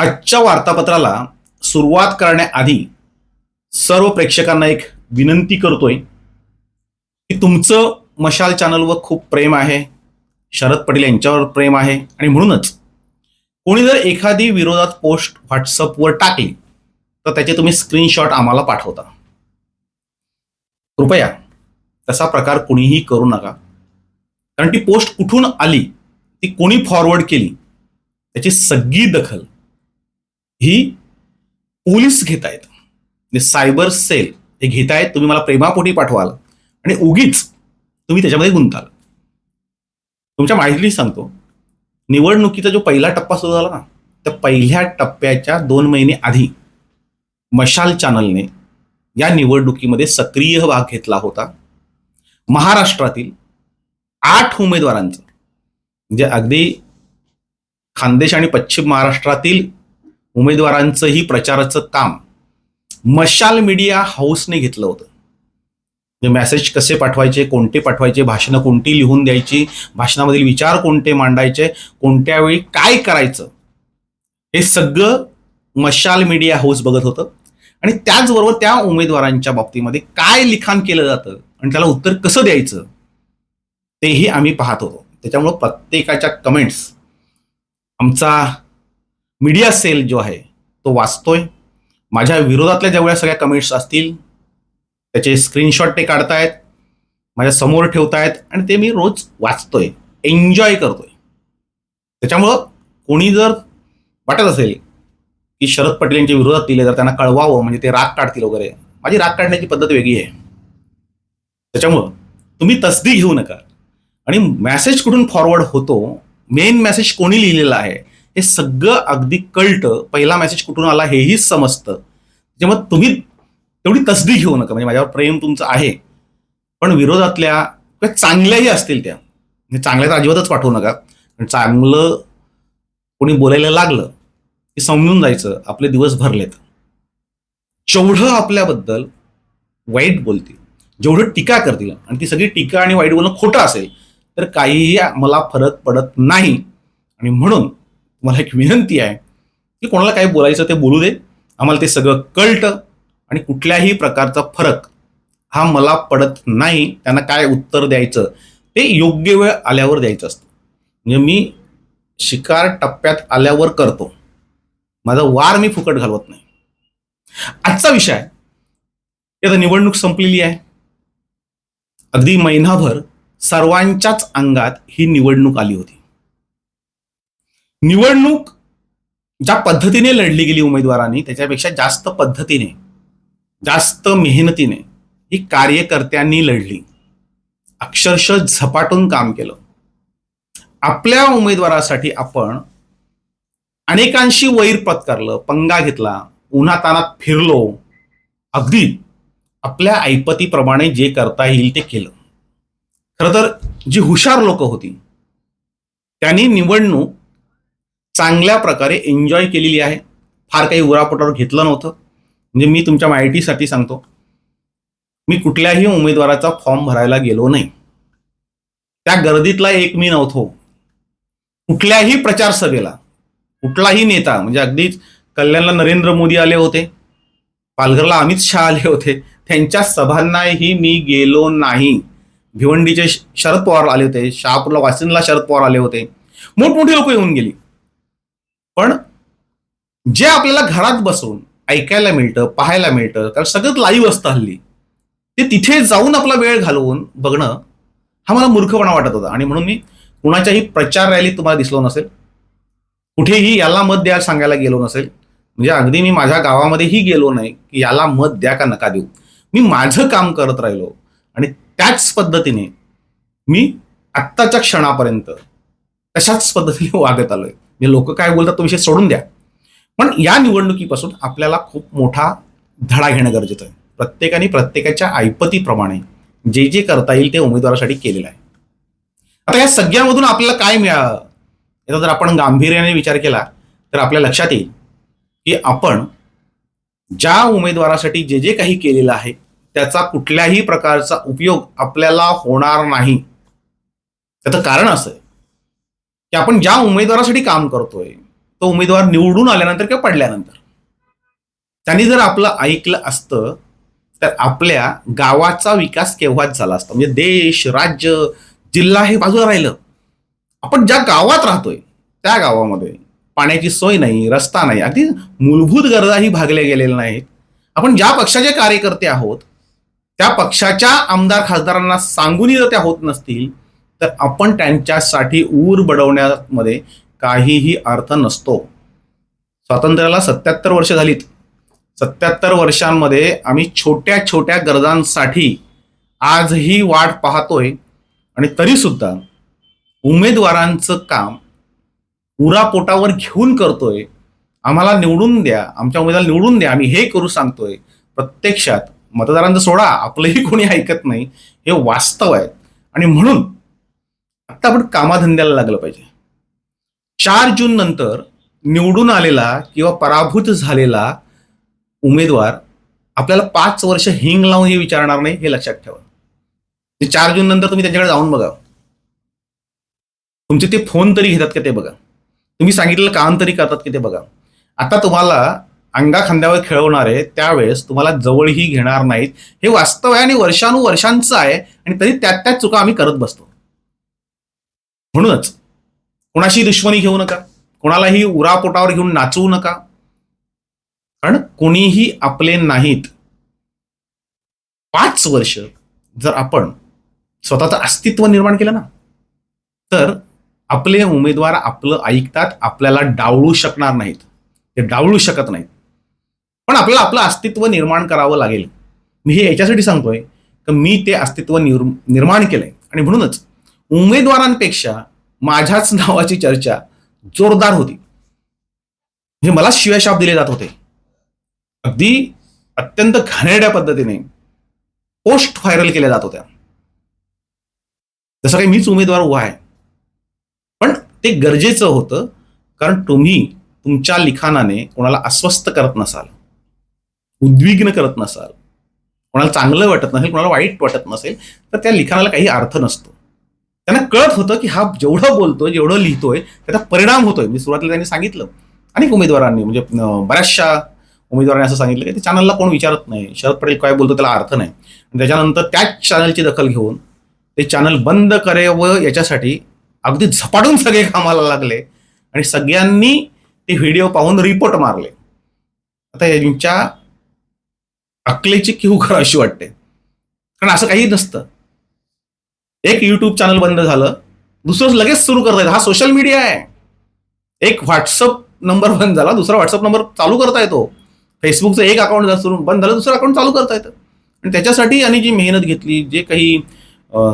आजच्या वार्तापत्राला सुरुवात करण्याआधी सर्व प्रेक्षकांना एक विनंती करतोय की तुमचं मशाल चॅनलवर खूप प्रेम आहे शरद पटेल यांच्यावर प्रेम आहे आणि म्हणूनच कोणी जर एखादी विरोधात पोस्ट व्हॉट्सअपवर टाकली तर त्याचे तुम्ही स्क्रीनशॉट आम्हाला पाठवता. कृपया तसा प्रकार कुणीही करू नका. कारण ती पोस्ट कुठून आली ती कोणी फॉरवर्ड केली त्याची सगळी दखल ही पोलीस घेत आहेत म्हणजे सायबर सेल हे घेत आहेत तुम्ही मला प्रेमापोटी पाठवाल आणि उगीच तुम्ही त्याच्यामध्ये गुंताल. तुमच्या माहिती सांगतो निवडणुकीचा जो पहिला टप्पा सुरू झाला ना त्या पहिल्या टप्प्याच्या दोन महिने आधी मशाल चॅनलने या निवडणुकीमध्ये सक्रिय भाग घेतला होता. महाराष्ट्रातील आठ उमेदवारांचं म्हणजे अगदी खानदेश आणि पश्चिम महाराष्ट्रातील उमेदवारांचंही प्रचाराचं काम. मशाल मीडिया हाऊसने घेतलं होतं. मेसेज कसे पाठवायचे कोणते पाठवायचे भाषणं कोणती लिहून द्यायची भाषणामधील विचार कोणते मांडायचे कोणत्या वेळी काय करायचं हे सगळं मशाल मीडिया हाऊस बघत होतं. आणि त्याचबरोबर त्या उमेदवारांच्या बाबतीमध्ये काय लिखाण केलं जातं आणि त्याला उत्तर कसं द्यायचं तेही आम्ही पाहत होतो. त्याच्यामुळं प्रत्येकाच्या कमेंट्स आमचा मीडिया सेल जो आहे तो वाचतोय. माझ्या विरोधातल्या जेवढ्या सगळ्या कमेंट्स असतील त्याचे स्क्रीनशॉट ते काढतायत माझ्यासमोर ठेवतायत आणि ते मी रोज वाचतोय एन्जॉय करतोय. त्याच्यामुळं कोणी जर वाटत असेल की शरद पटेल यांच्या विरोधात दिले जर त्यांना कळवावं म्हणजे ते राग काढतील वगैरे. माझी राग काढण्याची पद्धत वेगळी आहे. त्याच्यामुळं तुम्ही तसदी घेऊ नका. आणि मॅसेज कुठून फॉरवर्ड होतो मेन मेसेज कोणी लिहिलेला आहे हे सगळं अगदी कळट पहिला मेसेज कुठून आला हेही समजतं. जेव्हा तुम्ही तेवढी तसदी घेऊ नका. म्हणजे माझ्यावर प्रेम तुमचं आहे. पण विरोधातल्या किंवा चांगल्याही असतील त्या. म्हणजे चांगल्या तर अजिबातच पाठवू नका. पण चांगलं कोणी बोलायला लागलं की समजून जायचं. आपले दिवस भरलेत. जेवढं आपल्याबद्दल वाईट बोलतील जेवढं टीका करतील आणि ती सगळी टीका आणि वाईट बोलणं खोटं असेल तर काहीही मला फरक पडत नाही. आणि म्हणून मला एक विनंती आहे की कोणाला काय बोलायचं ते बोलू दे. आम्हाला ते सगळं कळतं आणि कुठल्याही प्रकारचा फरक हा मला पडत नाही. त्यांना काय उत्तर द्यायचं? ते योग्य वेळ आल्यावर द्यायचं असतं. म्हणजे मी शिकार टप्प्यात आल्यावर करतो. माझा वार मी फुकट घालवत नाही. आजचा विषय आहे. की आता निवडणूक संपलेली आहे. अगदी महिनाभर सर्वांच्याच अंगात ही निवडणूक आली होती. निवडणूक ज्या पद्धतीने लढली गेली उमेदवारांनी त्याच्यापेक्षा जास्त पद्धतीने जास्त मेहनतीने ही कार्यकर्त्यांनी लढली. अक्षरशः झपाटून काम केलं. आपल्या उमेदवारासाठी आपण अनेकांशी वैर पत्करलं पंगा घेतला उन्हातानात फिरलो अगदी आपल्या ऐपतीप्रमाणे जे करता येईल ते केलं. खरं तर जी हुशार लोक होती त्यांनी निवडणूक चांगल्या प्रकारे एन्जॉय केलेली आहे. फार काही उरापोटावर घेतलं नव्हतं. म्हणजे मी तुमच्या माहितीसाठी सांगतो. मी कुठल्याही उमेदवाराचा फॉर्म भरायला गेलो नाही. त्या गर्दीतला एक मी नव्हतो. कुठल्याही प्रचार सभेला कुठलाही नेता म्हणजे अगदीच कल्याणला नरेंद्र मोदी आले होते पालघरला अमित शहा आले होते त्यांच्या सभांनाही मी गेलो नाही. भिवंडीचे शरद पवार आले होते शहापूरला वासिंदला शरद पवार आले होते. मोठमोठी लोक येऊन गेली. पण जे आपल्याला घरात बसून ऐकायला मिळतं पाहायला मिळतं कारण सगळंच लाईव्ह असतं हल्ली. ते तिथे जाऊन आपला वेळ घालवून बघणं हा मला मूर्खपणा वाटत होता. आणि म्हणून मी कुणाच्याही प्रचार रॅलीत तुम्हाला दिसलो नसेल कुठेही याला मत द्या सांगायला गेलो नसेल म्हणजे अगदी मी माझ्या गावामध्येही गेलो नाही की याला मत द्या का नका देऊ. मी माझं काम करत राहिलो आणि त्याच पद्धतीने मी आत्ताच्या क्षणापर्यंत तशाच पद्धतीने वागत आलोय. म्हणजे लोक काय बोलतात तो विषय सोडून द्या. पण या निवडणुकीपासून आपल्याला खूप मोठा धडा घेणं गरजेचं आहे. प्रत्येकाने प्रत्येकाच्या ऐपतीप्रमाणे जे जे करता येईल ते उमेदवारासाठी केलेलं आहे. आता या सगळ्यामधून आपल्याला काय मिळालं? याचा जर आपण गांभीर्याने विचार केला तर आपल्या लक्षात येईल की आपण ज्या उमेदवारासाठी जे जे काही केलेलं आहे त्याचा कुठल्याही प्रकारचा उपयोग आपल्याला होणार नाही. त्याचं कारण असं आहे. की आपण ज्या उमेदवारासाठी काम करतोय तो उमेदवार निवडून आल्यानंतर किंवा पडल्यानंतर. त्यांनी जर आपलं ऐकलं असतं तर आपल्या गावाचा विकास केव्हाच झाला असता? म्हणजे देश राज्य जिल्हा हे बाजूला राहिलं. आपण ज्या गावात राहतोय त्या गावामध्ये पाण्याची सोय नाही रस्ता नाही अगदी मूलभूत गरजाही भागल्या गेलेल्या नाहीत. आपण ज्या पक्षाचे कार्यकर्ते आहोत त्या पक्षाच्या आमदार खासदारांना सांगूनही जर त्या होत नसतील तर आपण त्यांच्यासाठी ऊर बडवण्यामध्ये काहीही अर्थ नसतो. स्वातंत्र्याला सत्याहत्तर वर्ष झालीत. सत्याहत्तर वर्षांमध्ये आम्ही छोट्या छोट्या गरजांसाठी आजही वाट पाहतोय आणि तरीसुद्धा उमेदवारांचं काम उरापोटावर घेऊन करतोय. आम्हाला निवडून द्या आमच्या उमेदवाराला निवडून द्या आम्ही हे करू सांगतोय. प्रत्यक्षात मतदारांचं सोडा आपलंही कोणी ऐकत नाही. हे वास्तव आहे. आणि म्हणून आता आपण कामाधंद्याला लागलं पाहिजे. चार जून नंतर निवडून आलेला किंवा पराभूत झालेला उमेदवार आपल्याला पाच वर्ष हिंग लावून हे विचारणार नाही हे लक्षात ठेवा. चार जून नंतर तुम्ही त्यांच्याकडे जाऊन बघा. तुमचे ते फोन तरी घेतात का ते बघा. तुम्ही सांगितलेलं काम तरी करतात की ते बघा. आता तुम्हाला अंगा खांद्यावर खेळवणारे त्यावेळेस तुम्हाला जवळही घेणार नाहीत. हे वास्तव आहे आणि वर्षानुवर्षांचं आहे आणि तरी त्यात त्यात चुका आम्ही करत बसतो. म्हणूनच कोणाशी दुश्मनी घेऊ नका कोणालाही उरापोटावर घेऊन नाचवू नका. कारण कोणीही आपले नाहीत. पाच वर्ष जर आपण स्वतःचं अस्तित्व निर्माण केलं ना तर आपले उमेदवार आपलं ऐकतात आपल्याला डावळू शकणार नाहीत. ते डावळू शकत नाहीत. पण आपल्याला आपलं अस्तित्व निर्माण करावं लागेल. मी हे याच्यासाठी सांगतोय की मी ते अस्तित्व निर्माण केलंय. आणि म्हणूनच उमेदवारांपेक्षा माझ्याच नावाची चर्चा जोरदार होती. म्हणजे मला शिव्याशाप दिले जात होते. अगदी अत्यंत घाणेरड्या पद्धतीने पोस्ट व्हायरल केल्या जात होत्या. जसं काही मीच उमेदवार उभा आहे. पण ते गरजेचं होतं कारण तुम्ही तुमच्या लिखाणाने कोणाला अस्वस्थ करत नसाल उद्विग्न करत नसाल कोणाला चांगलं वाटत नसेल कोणाला वाईट वाटत नसेल तर त्या लिखाणाला काही अर्थ नसतो. त्यांना कळत होतं की हा जेवढं बोलतोय जेवढं लिहितोय त्याचा परिणाम होतोय. मी सुरुवातीला त्यांनी सांगितलं. अनेक उमेदवारांनी म्हणजे बऱ्याचशा उमेदवारांनी असं सांगितलं की ते चॅनलला कोण विचारत नाही. शरद पटेल काय बोलतो त्याला अर्थ नाही. आणि त्याच्यानंतर त्याच चॅनलची दखल घेऊन ते चॅनल बंद करे व याच्यासाठी अगदी झपाटून सगळे कामाला लागले आणि सगळ्यांनी ते व्हिडिओ पाहून रिपोर्ट मारले. आता यांच्या अकलेची किव खरं अशी वाटते. कारण असं काही नसतं. एक युट्यूब चॅनल बंद झालं. दुसरं लगेच सुरू करता येतं. हा सोशल मीडिया आहे. एक व्हॉट्सअप नंबर बंद झाला. दुसरा व्हॉट्सअप नंबर चालू करता येतो. फेसबुकचं एक अकाउंट सुरू बंद झालं दुसरं अकाउंट चालू करता येतं. आणि त्याच्यासाठी आणि जी मेहनत घेतली जे काही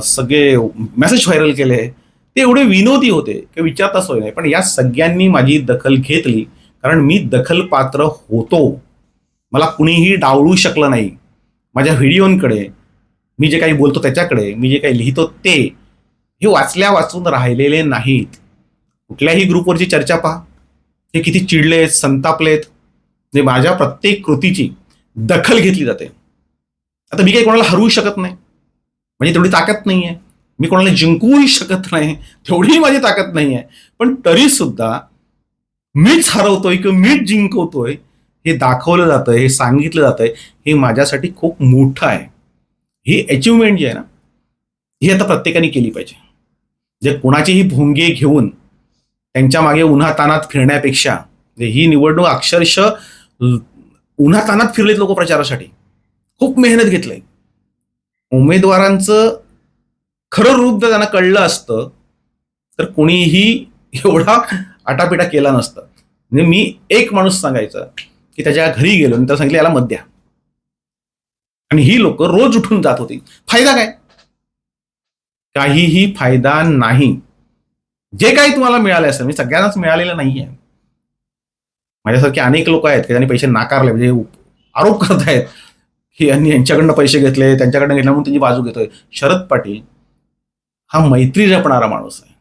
सगळे मेसेज व्हायरल केले ते एवढे विनोदी होते की विचारता सोय नाही. पण या सगळ्यांनी माझी दखल घेतली. कारण मी दखल पात्र होतो. मला कुणीही डावळू शकलं नाही. माझ्या व्हिडिओंकडे मी जे काही बोलतो त्याच्याकडे मी जे काही लिहितो ते हे वाचल्या वाचून राहिलेले नाहीत. कुठल्याही ग्रुपवरची चर्चा पहा. हे किती चिडलेत संतापलेत जे म्हणजे माझ्या प्रत्येक कृतीची दखल घेतली जाते. आता मी काही कोणाला हरवू शकत नाही. म्हणजे तेवढी ताकद नाही आहे मी कोणाला जिंकूही शकत नाही. तेवढी माझी ताकद नाही आहे पण तरी सुद्धा मीच हरवतोय किंवा मीच जिंकवतोय हे दाखवलं जातं हे सांगितलं जातंय हे माझ्यासाठी खूप मोठं आहे. ही अचिव्हमेंट जी आहे ना ही आता प्रत्येकाने केली पाहिजे. जे कोणाचेही भोंगे घेऊन त्यांच्या मागे उन्हा तानात फिरण्यापेक्षा ही निवडणूक अक्षरशः उन्हातानात उन्हा तानात फिरलेत लोक प्रचारासाठी. खूप मेहनत घेतलंय. उमेदवारांचं खरं रूप जर त्यांना कळलं असतं तर कोणीही एवढा आटापिटा केला नसतं. म्हणजे मी एक माणूस सांगायचा की त्याच्या घरी गेलो आणि त्याला सांगितलं याला मत द्या. आणि ही लोक रोज उठून जात होती. फायदा काय? काहीही फायदा नाही. जे काही तुम्हाला मिळाले असेल मी सगळ्यांनाच मिळालेलं नाही आहे माझ्यासारखे अनेक लोक आहेत की त्यांनी पैसे नाकारले म्हणजे आरोप करत आहेत की यांनी यांच्याकडनं पैसे घेतले त्यांच्याकडनं घेतले म्हणून त्यांची बाजू घेतोय. शरद पाटील हा मैत्री जपणारा माणूस आहे.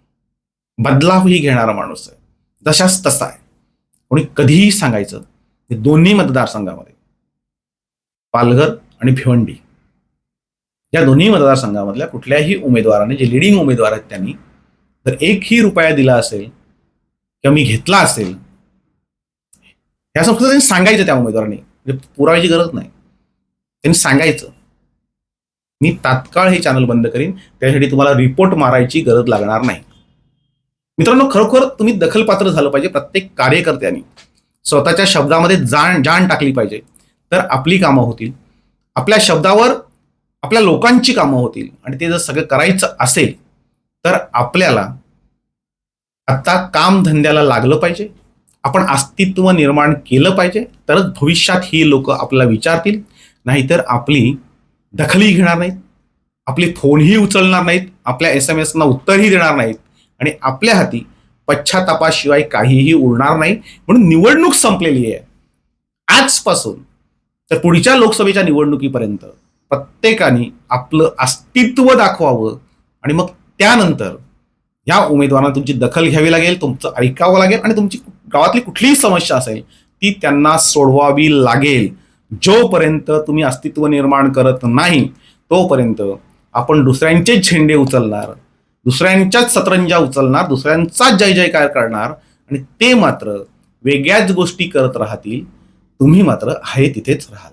बदलावही घेणारा माणूस आहे. जशाच तसा आहे. कोणी कधीही सांगायचं दोन्ही मतदारसंघामध्ये. पालघर आणि भिवंडी. या दोन्ही मतदारसंघामधल्या कुठल्याही उमेदवाराने जे लिडिंग उमेदवार आहेत त्यांनी जर एकही रुपया दिला असेल किंवा मी घेतला असेल हे फक्त त्यांनी सांगायचं त्या उमेदवारांनी. म्हणजे पुरावायची गरज नाही. त्यांनी सांगायचं. मी तात्काळ हे चॅनल बंद करीन त्यासाठी तुम्हाला रिपोर्ट मारायची गरज लागणार नाही. मित्रांनो खरोखर तुम्ही दखलपात्र झालं पाहिजे प्रत्येक कार्यकर्त्यांनी. स्वतःच्या शब्दामध्ये जाण जाण टाकली पाहिजे. तर आपली कामं होतील. आपल्या शब्दावर आपल्या लोकांची कामं होतील आणि ते जर सगळं करायचं असेल तर आपल्याला आत्ता काम धंद्याला लागलं पाहिजे. आपण अस्तित्व निर्माण केलं पाहिजे तरच भविष्यात ही लोक आपल्याला विचारतील. नाहीतर आपली दखलही घेणार नाहीत. आपले फोनही उचलणार नाहीत. आपल्या एस एम एसना उत्तरही देणार नाहीत. आणि आपल्या हाती पश्चातापाशिवाय काहीही उरणार नाही. म्हणून निवडणूक संपलेली आहे. आजपासून तर पुढच्या लोकसभेच्या निवडणुकीपर्यंत प्रत्येकाने आपलं अस्तित्व दाखवावं आणि मग त्यानंतर या उमेदवारांना तुमची दखल घ्यावी लागेल तुमचं ऐकावं लागेल आणि तुमची गावातली कुठलीही समस्या असेल ती त्यांना सोडवावी लागेल. जोपर्यंत तुम्ही अस्तित्व निर्माण करत नाही तोपर्यंत आपण दुसऱ्यांचे झेंडे उचलणार दुसऱ्यांच्याच सतरंजा उचलणार दुसऱ्यांचाच जय जयकार करणार आणि ते मात्र वेगळ्याच गोष्टी करत राहतील. तुम्ही मात्र आहे तिथेच राहाल.